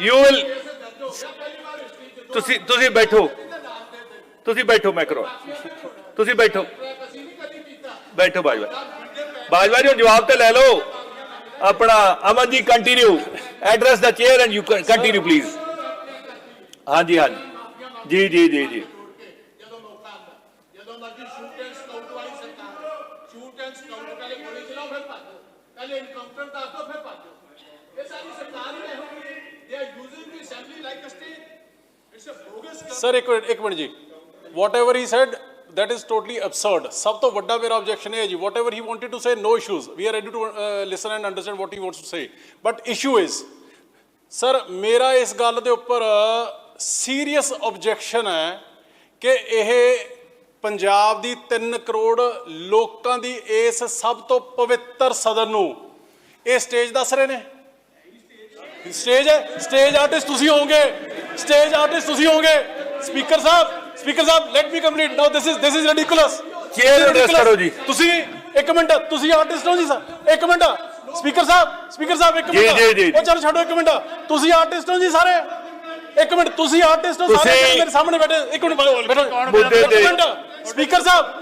You will ਤੁਸੀਂ ਤੁਸੀਂ ਬੈਠੋ ਤੁਸੀਂ ਬੈਠੋ ਮੈਂ ਕਰੋ ਤੁਸੀਂ ਬੈਠੋ ਬੈਠੋ ਬਾਜਵਾ ਬਾਜਵਾ ਜੀ ਹੁਣ ਜਵਾਬ ਤੇ ਲੈ ਲਓ ਆਪਣਾ Aman ji continue address the chair and you continue please ਹਾਂਜੀ ਹਾਂਜੀ ਜੀ ਜੀ ਜੀ ਜੀ ਜਦੋਂ ਮੌਕਾ ਆਉਂਦਾ ਜਦੋਂ ਮਰਜ਼ੀ ਸ਼ੂਟ ਐਂਡ ਸਕਾਊਟ ਵਾਲੀ ਸਰਕਾਰ ਸ਼ੂਟ ਸਰ ਇੱਕ ਮਿੰਟ ਇੱਕ ਮਿੰਟ ਜੀ। Whatever he said that is totally absurd. ਸਭ ਤੋਂ ਵੱਡਾ ਮੇਰਾ objection ਇਹ ਹੈ ਜੀ whatever he wanted to say no issues. We are ready to uh, listen and understand what he wants to say. But issue sir ਮੇਰਾ ਇਸ ਗੱਲ ਦੇ ਉੱਪਰ ਸੀਰੀਅਸ ਆਬਜੈਕਸ਼ਨ ਹੈ ਕਿ ਇਹ ਪੰਜਾਬ ਦੀ 3 ਕਰੋੜ ਲੋਕਾਂ ਦੀ ਇਸ ਸਭ ਤੋਂ ਪਵਿੱਤਰ ਸਦਨ ਨੂੰ ਇਹ ਸਟੇਜ ਦੱਸ ਰਹੇ ਨੇ। ਸਟੇਜ ਹੈ ਸਟੇਜ ਆਰਟਿਸਟ ਤੁਸੀਂ ਹੋਵੋਗੇ। ਸਟੇਜ ਆਰਟਿਸਟ ਤੁਸੀਂ ਹੋਵੋਗੇ। ਸਪੀਕਰ ਸਾਹਿਬ speaker Sahib let me complete now this is this is ridiculous Chair address ਕਰੋ ਜੀ। ਤੁਸੀਂ ਇੱਕ ਮਿੰਟ ਤੁਸੀਂ ਆਰਟਿਸਟ ਹੋ ਜੀ ਸਰ। ਇੱਕ ਮਿੰਟ। ਸਪੀਕਰ ਸਾਹਿਬ ਸਪੀਕਰ ਸਾਹਿਬ ਇੱਕ ਮਿੰਟ। ਉਹ ਚਲੋ ਛੱਡੋ ਇੱਕ ਮਿੰਟ। ਤੁਸੀਂ ਆਰਟਿਸਟ ਹੋ ਜੀ ਸਾਰੇ। ਇੱਕ ਮਿੰਟ ਤੁਸੀਂ ਆਰਟਿਸਟ ਹੋ ਸਾਰੇ। ਮੇਰੇ ਸਾਹਮਣੇ ਬੈਠੇ। ਇੱਕ ਮਿੰਟ ਬੈਠੋ। ਮੁੱਦੇ ਤੇ- ਸਪੀਕਰ ਸਾਹਿਬ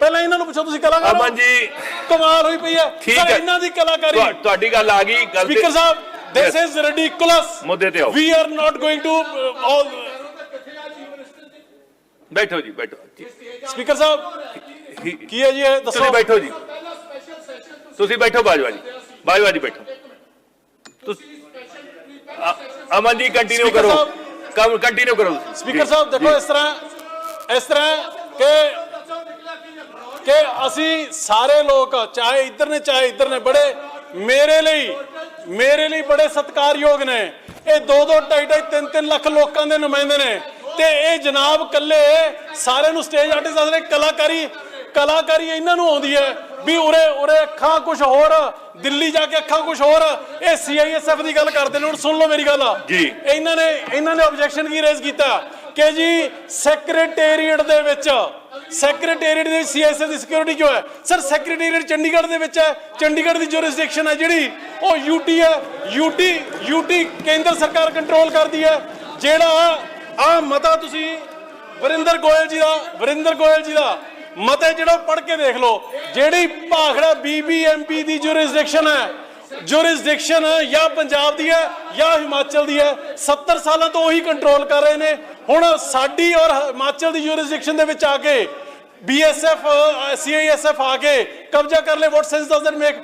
ਪਹਿਲਾਂ ਇਹਨਾਂ ਨੂੰ ਪੁੱਛੋ ਤੁਸੀਂ ਕਲਾਕਾਰ ਹੋ? ਅਮਨ ਜੀ ਕਮਾਲ ਹੋਈ ਪਈ ਹੈ ਠੀਕ ਸਰ ਹੈ। ਇਹਨਾਂ ਦੀ ਕਲਾਕਾਰੀ ਤੁਹਾ- ਤੁਹਾਡੀ ਗੱਲ ਆ ਗਈ ਗੱਲ ਤੇ- ਸਪੀਕਰ ਸਾਹਿਬ ਦਿਸ Yes. ਇਜ਼ ਰਿਡੀਕੁਲਸ ਮੁੱਦੇ ਤੇ ਆਓ। We are not going to all ਬੈਠੋ ਜੀ ਬੈਠੋ ਸਪੀਕਰ ਸਾਹਿਬ ਕੀ ਹੈ ਜੀ ਇਹ ਤੁਸੀਂ ਦੱਸੋ ਬੈਠੋ ਜੀ ਤੁਸੀਂ ਬੈਠੋ ਬਾਜਵਾ ਜੀ ਬਾਜਵਾ ਜੀ ਬੈਠੋ ਤੁਸੀਂ ਅ- ਅਮਨ ਜੀ ਕੰਟੀਨਿਊ Speaker ਕਰੋ ਸਾਹਿਬ। ਕੰਮ ਕੰਟੀਨਿਊ ਕਰੋ ਤੁਸੀਂ। ਸਪੀਕਰ ਜੀ, ਸਾਹਿਬ ਦੇਖੋ ਜੀ। ਇਸ ਤਰ੍ਹਾਂ ਇਸ ਤਰ੍ਹਾਂ ਕਿ ਕਿ ਅਸੀਂ ਸਾਰੇ ਲੋਕ ਚਾਹੇ ਇੱਧਰ ਨੇ ਚਾਹੇ ਇੱਧਰ ਨੇ ਬੜੇ ਮੇਰੇ ਲਈ ਮੇਰੇ ਲਈ ਬੜੇ ਸਤਿਕਾਰਯੋਗ ਨੇ। ਇਹ 2 2 2.5 3 3 ਲੱਖ ਲੋਕਾਂ ਦੇ ਨੁਮਾਇੰਦੇ ਨੇ। ਤੇ ਇਹ ਜਨਾਬ ਕੱਲੇ ਸਾਰਿਆਂ ਨੂੰ ਸਟੇਜ ਆਰਟਿਸਟ ਦੱਸਦੇ ਕਲਾਕਾਰੀ ਕਲਾਕਾਰੀ ਇਹਨਾਂ ਨੂੰ ਆਉਂਦੀ ਹੈ ਵੀ ਉਰੇ ਉਰੇ ਅੱਖਾਂ ਕੁਝ ਹੋਰ ਦਿੱਲੀ ਜਾ ਕੇ ਅੱਖਾਂ ਕੁਝ ਹੋਰ। ਇਹ ਸੀਆਈਐਸਐਫ ਦੀ ਗੱਲ ਕਰਦੇ ਨੇ ਹੁਣ ਸੁਣ ਲਓ ਮੇਰੀ ਗੱਲ। ਜੀ। ਇਹਨਾਂ ਨੇ ਇਹਨਾਂ ਨੇ ਆਬਜੈਕਸ਼ਨ ਕੀ ਰੇਜ਼ ਕੀਤਾ? ਕਿ ਜੀ ਸੈਕਟਰੀਏਟ ਦੇ ਵਿੱਚ। ਸੈਕਟਰੀਏਟ ਦੇ ਸੀਐਸਐਸ ਦੀ ਸਿਕਿਉਰਿਟੀ ਕਿਉਂ ਹੈ? ਸਰ ਸੈਕਟਰੀਏਟ ਚੰਡੀਗੜ੍ਹ ਦੇ ਵਿੱਚ ਹੈ। ਚੰਡੀਗੜ੍ਹ ਦੀ ਜੁਰਿਸਡਿਕਸ਼ਨ ਹੈ ਜਿਹੜੀ। ਉਹ ਯੂਟੀ ਹੈ। ਯੂਟੀ ਯੂਟੀ ਕੇਂਦਰ ਸਰਕਾਰ ਕੰਟਰੋਲ ਕਰਦੀ ਹੈ। ਜਿਹੜਾ ਆ ਮਤਾ ਤੁਸੀਂ ਵਰਿੰਦਰ ਗੋਇਲ ਜੀ ਦਾ, ਵਰਿੰਦਰ ਗੋਇਲ ਜੀ ਦਾ ਮਤੇ ਜਿਹੜਾ ਪੜ੍ਹ ਕੇ ਦੇਖ ਲਓ। ਜਿਹੜੀ ਭਾਖੜਾ ਬੀਬੀਐਮਪੀ ਦੀ ਜੁਰਿਸਡਿਕਸ਼ਨ ਹੈ। ਜੁਰਿਸਡਿਕਸ਼ਨ ਜਾਂ ਪੰਜਾਬ ਦੀ ਹੈ, ਜਾਂ ਹਿਮਾਚਲ ਦੀ ਹੈ। 70 ਸਾਲਾਂ ਤੋਂ ਉਹੀ ਕੰਟਰੋਲ ਕਰ ਰਹੇ ਨੇ। ਹੁਣ ਸਾਡੀ ਔਰ ਹਿਮਾਚਲ ਦੀ ਜੁਰਿਸਡਿਕਸ਼ਨ ਦੇ ਵਿੱਚ ਆ ਕੇ ਬੀਐਸਐਫ ਸੀਆਈਐਸਐਫ ਆ ਕੇ ਕਬਜ਼ਾ ਕਰ ਲੈ what sense does that make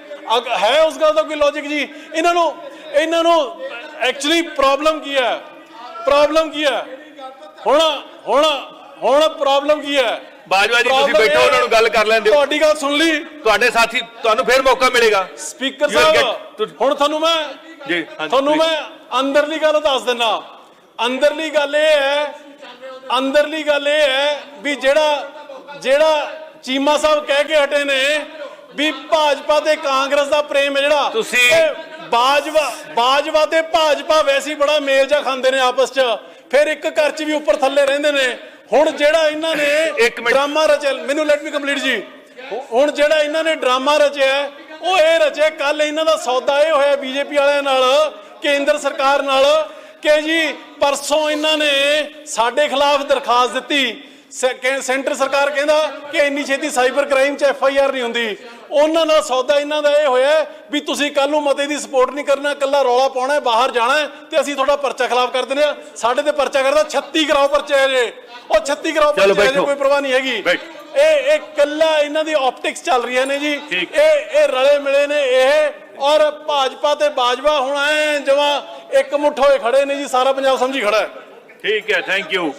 ਹੈ ਉਸ ਗੱਲ ਦਾ ਕੋਈ ਲੌਜੀਕ ਜੀ? ਇਹਨਾਂ ਨੂੰ ਇਹਨਾਂ ਨੂੰ ਐਕਚੁਅਲੀ ਪ੍ਰੋਬਲਮ ਕੀ ਹੈ? ਪ੍ਰੋਬਲਮ ਕੀ ਹੈ? ਹੁਣ ਹੁਣ ਹੁਣ ਪ੍ਰੋਬਲਮ ਕੀ ਹੈ? ਬਾਜਵਾ ਜੀ ਤੁਸੀਂ ਬੈਠੋ ਉਹਨਾਂ ਨੂੰ ਗੱਲ ਕਰ ਲੈਣ ਦਿਓ ਤੁਹਾਡੀ ਗੱਲ ਸੁਣ ਲਈ। ਤੁਹਾਡੇ ਸਾਥੀ ਤੁਹਾਨੂੰ ਫੇਰ ਮੌਕਾ ਮਿਲੇਗਾ। ਸਪੀਕਰ ਸਾਹਿਬ ਹੁਣ ਤੁਹਾਨੂੰ ਮੈਂ ਜੀ, ਤੁਹਾਨੂੰ. ਮੈਂ ਅੰਦਰਲੀ ਗੱਲ ਦੱਸ ਦਿੰਦਾ। ਅੰਦਰਲੀ ਗੱਲ ਇਹ ਹੈ ਅੰਦਰਲੀ ਗੱਲ ਇਹ ਹੈ ਵੀ ਜਿਹੜਾ ਜਿਹੜਾ ਚੀਮਾ ਸਾਹਿਬ ਕਹਿ ਕੇ ਹਟੇ ਨੇ ਵੀ ਭਾਜਪਾ ਤੇ ਕਾਂਗਰਸ ਦਾ ਪ੍ਰੇਮ ਹੈ ਜਿਹੜਾ ਤੁਸੀਂ- ਬਾਜਵਾ ਬਾਜਵਾ ਤੇ ਭਾਜਪਾ ਵੈਸੇ ਬੜਾ ਮੇਲ ਜਾ ਖਾਂਦੇ ਨੇ ਆਪਸ 'ਚ। ਫਿਰ ਇੱਕ ਘਰ 'ਚ ਵੀ ਉੱਪਰ ਥੱਲੇ ਰਹਿੰਦੇ ਨੇ। ਹੁਣ ਜਿਹੜਾ ਇਹਨਾਂ ਨੇ। ਡਰਾਮਾ ਰਚਿਆ ਮੈਨੂੰ ਲੈਟ ਮੀ ਕੰਪਲੀਟ ਜੀ। ਹੁਣ ਜਿਹੜਾ ਇਹਨਾਂ ਨੇ ਡਰਾਮਾ ਰਚਿਆ ਉਹ ਇਹ ਰਚਿਆ ਕੱਲ ਇਹਨਾਂ ਦਾ ਸੌਦਾ ਇਹ ਹੋਇਆ ਬੀਜੇਪੀ ਵਾਲਿਆਂ ਨਾਲ ਕੇਂਦਰ ਸਰਕਾਰ ਨਾਲ ਕਿ ਜੀ ਪਰਸੋਂ ਇਹਨਾਂ ਨੇ ਸਾਡੇ ਖਿਲਾਫ ਦਰਖਾਸਤ ਦਿੱਤੀ ਸੈਂਟਰ ਸਰਕਾਰ ਕਹਿੰਦਾ ਕਿ ਇੰਨੀ ਛੇਤੀ ਸਾਈਬਰ ਕ੍ਰਾਈਮ 'ਚ ਐਫ ਆਈ ਆਰ ਨਹੀਂ ਹੁੰਦੀ ਉਹਨਾਂ ਨਾਲ ਸੌਦਾ ਇਹਨਾਂ ਦਾ ਇਹ ਹੋਇਆ ਵੀ ਤੁਸੀਂ ਕੱਲ ਨੂੰ ਮਤੇ ਦੀ ਸਪੋਰਟ ਨਹੀਂ ਕਰਨਾ ਕੱਲਾ ਰੌਲਾ ਪਾਉਣਾ ਹੈ, ਬਾਹਰ ਜਾਣਾ ਹੈ ਤੇ ਅਸੀਂ ਤੁਹਾਡਾ ਪਰਚਾ ਖਿਲਾਫ ਕਰ ਦਿੰਦੇ ਆ ਸਾਡੇ ਤੇ ਪਰਚਾ ਕਰਦਾ 36 ਕਰਾਓ ਪਰਚੇ ਹੈ ਜੇ ਉਹ 36 ਕਰਾਓ ਚਲੋ ਪਰਚੇ ਹੈ ਜੇ। ਕੋਈ ਪਰਵਾਹ ਨਹੀਂ ਹੈਗੀ। ਇਹ ਇਹ ਕੱਲਾ ਇਹਨਾਂ ਦੀ ਆਪਟਿਕਸ ਚੱਲ ਰਹੀਆਂ ਨੇ ਜੀ। ਇਹ ਇਹ ਰਲੇ ਮਿਲੇ ਨੇ ਇਹ ਔਰ ਭਾਜਪਾ ਤੇ ਬਾਜਵਾ ਹੁਣ ਐ ਜਮਾ ਇੱਕ ਮੁੱਠ ਹੋਏ ਖੜੇ ਨੇ ਜੀ, ਸਾਰਾ ਪੰਜਾਬ ਸਮਝੀ ਖੜਾ ਹੈ। ਠੀਕ ਹੈ ਥੈਂਕ ਯੂ